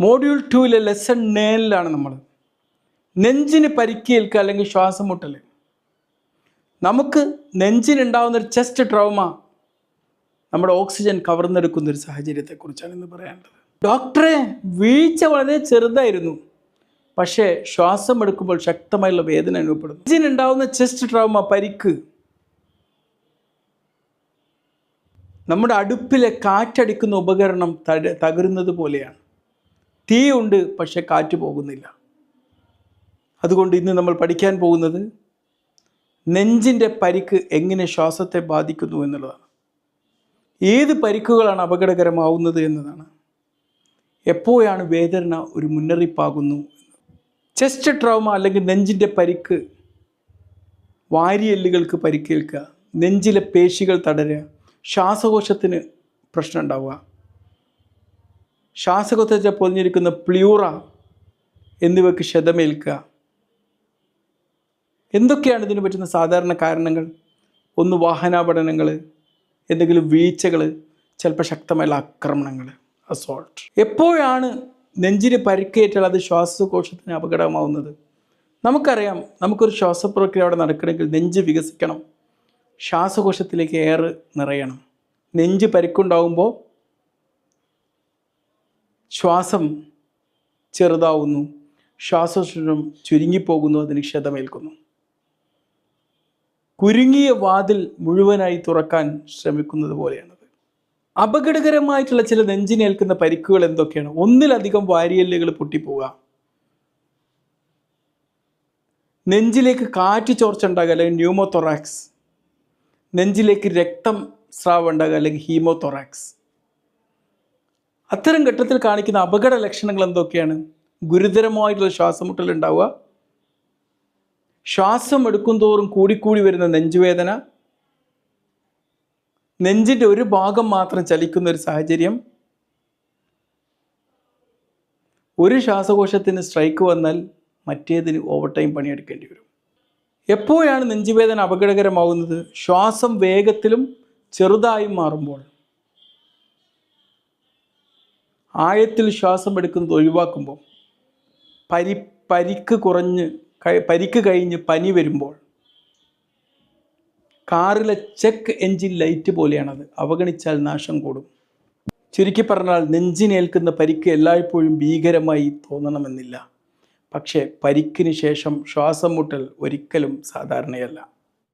Module ടുവിലെ lesson നയനിലാണ് നമ്മൾ നെഞ്ചിന് പരിക്കേൽക്കുക അല്ലെങ്കിൽ ശ്വാസം മുട്ടൽ നമുക്ക് നെഞ്ചിനുണ്ടാവുന്ന ഒരു ചെസ്റ്റ് ട്രോമ നമ്മുടെ ഓക്സിജൻ കവർന്നെടുക്കുന്ന ഒരു സാഹചര്യത്തെക്കുറിച്ചാണ് ഇന്ന് പറയാനുള്ളത്. ഡോക്ടറെ വീഴ്ച വളരെ ചെറുതായിരുന്നു. പക്ഷേ ശ്വാസം എടുക്കുമ്പോൾ ശക്തമായുള്ള വേദന അനുഭവപ്പെടുന്നു. നെഞ്ചിനുണ്ടാവുന്ന ചെസ്റ്റ് ട്രോമ പരിക്ക്. നമ്മുടെ അടുപ്പിലെ കാറ്റടിക്കുന്ന ഉപകരണം തകരുന്നത് പോലെയാണ്. തീയുണ്ട് പക്ഷെ കാറ്റ് പോകുന്നില്ല. അതുകൊണ്ട് ഇന്ന് നമ്മൾ പഠിക്കാൻ പോകുന്നത് നെഞ്ചിന്റെ പരിക്ക് എങ്ങനെ ശ്വാസത്തെ ബാധിക്കുന്നു എന്നുള്ളതാണ്. ഏത് പരിക്കുകളാണ് അപകടകരമാവുന്നത് എന്നതാണ്. എപ്പോഴാണ് വേദന ഒരു മുന്നറിയിപ്പാകുന്നു ചെസ്റ്റ് ട്രോമ അല്ലെങ്കിൽ നെഞ്ചിന്റെ പരിക്ക് വാരിയെല്ലുകൾക്ക് പരിക്കേൽക്കുക നെഞ്ചിലെ പേശികൾ തടരുക ശ്വാസകോശത്തിന് പ്രശ്നം ഉണ്ടാവുക. ശ്വാസകോശത്തെ പൊതിഞ്ഞിരിക്കുന്ന പ്ലിയൂറ എന്നിവയ്ക്ക് ക്ഷതമേൽക്കുക. എന്തൊക്കെയാണ് ഇതിന് പറ്റുന്ന സാധാരണ കാരണങ്ങൾ? ഒന്ന് വാഹനാപടനങ്ങൾ എന്തെങ്കിലും വീഴ്ചകൾ ചിലപ്പോൾ ശക്തമായ ആക്രമണങ്ങൾ അസോൾട്ട് എപ്പോഴാണ് നെഞ്ചിന് പരിക്കേറ്റാൽ അത് ശ്വാസകോശത്തിന് അപകടമാവുന്നത്? നമുക്കറിയാം നമുക്കൊരു ശ്വാസപ്രക്രിയ അവിടെ നടക്കണമെങ്കിൽ നെഞ്ച് വികസിക്കണം. ശ്വാസകോശത്തിലേക്ക് എയർ നിറയണം. നെഞ്ച് പരിക്കുണ്ടാവുമ്പോൾ ശ്വാസം ചെറുതാവുന്നു. ശ്വാസോച്ഛ്വാസം ചുരുങ്ങിപ്പോകുന്നു അതിന് ക്ഷതമേൽക്കുന്നു. കുരുങ്ങിയ വാതിൽ മുഴുവനായി തുറക്കാൻ ശ്രമിക്കുന്നത് പോലെയാണത്. അപകടകരമായിട്ടുള്ള ചില നെഞ്ചിനേൽക്കുന്ന പരിക്കുകൾ എന്തൊക്കെയാണ്? ഒന്നിലധികം വാരിയല്ലുകൾ പൊട്ടിപ്പോവുക. നെഞ്ചിലേക്ക് കാറ്റ് ചോർച്ച ഉണ്ടാകുക അല്ലെങ്കിൽ ന്യൂമോതൊറാക്സ്. നെഞ്ചിലേക്ക് രക്തം സ്രാവം ഉണ്ടാകുക അല്ലെങ്കിൽ ഹീമോതൊറാക്സ്. അത്തരം ഘട്ടത്തിൽ കാണിക്കുന്ന അപകട ലക്ഷണങ്ങൾ എന്തൊക്കെയാണ്? ഗുരുതരമായിട്ടുള്ള ശ്വാസമുട്ടൽ ഉണ്ടാവുക ശ്വാസം എടുക്കും തോറും കൂടിക്കൂടി വരുന്ന നെഞ്ചുവേദന നെഞ്ചിന്റെ ഒരു ഭാഗം മാത്രം ചലിക്കുന്ന ഒരു സാഹചര്യം ഒരു ശ്വാസകോശത്തിന് സ്ട്രൈക്ക് വന്നാൽ മറ്റേതിന് ഓവർ ടൈം പണിയെടുക്കേണ്ടി വരും. എപ്പോഴാണ് നെഞ്ചുവേദന അപകടകരമാവുന്നത്? ശ്വാസം വേഗത്തിലും ചെറുതായും മാറുമ്പോൾ. ആഴത്തിൽ ശ്വാസം എടുക്കുന്നത് ഒഴിവാക്കുമ്പോൾ പരി പരിക്ക് കുറഞ്ഞ് പരിക്ക് കഴിഞ്ഞ് പനി വരുമ്പോൾ കാറിലെ ചെക്ക് എൻജിൻ ലൈറ്റ് പോലെയാണത്. അവഗണിച്ചാൽ നാശം കൂടും. ചുരുക്കി പറഞ്ഞാൽ നെഞ്ചിനേൽക്കുന്ന പരിക്ക് എല്ലായ്പ്പോഴും ഭീകരമായി തോന്നണമെന്നില്ല. പക്ഷേ പരിക്കിന് ശേഷം ശ്വാസം മുട്ടൽ ഒരിക്കലും സാധാരണയല്ല.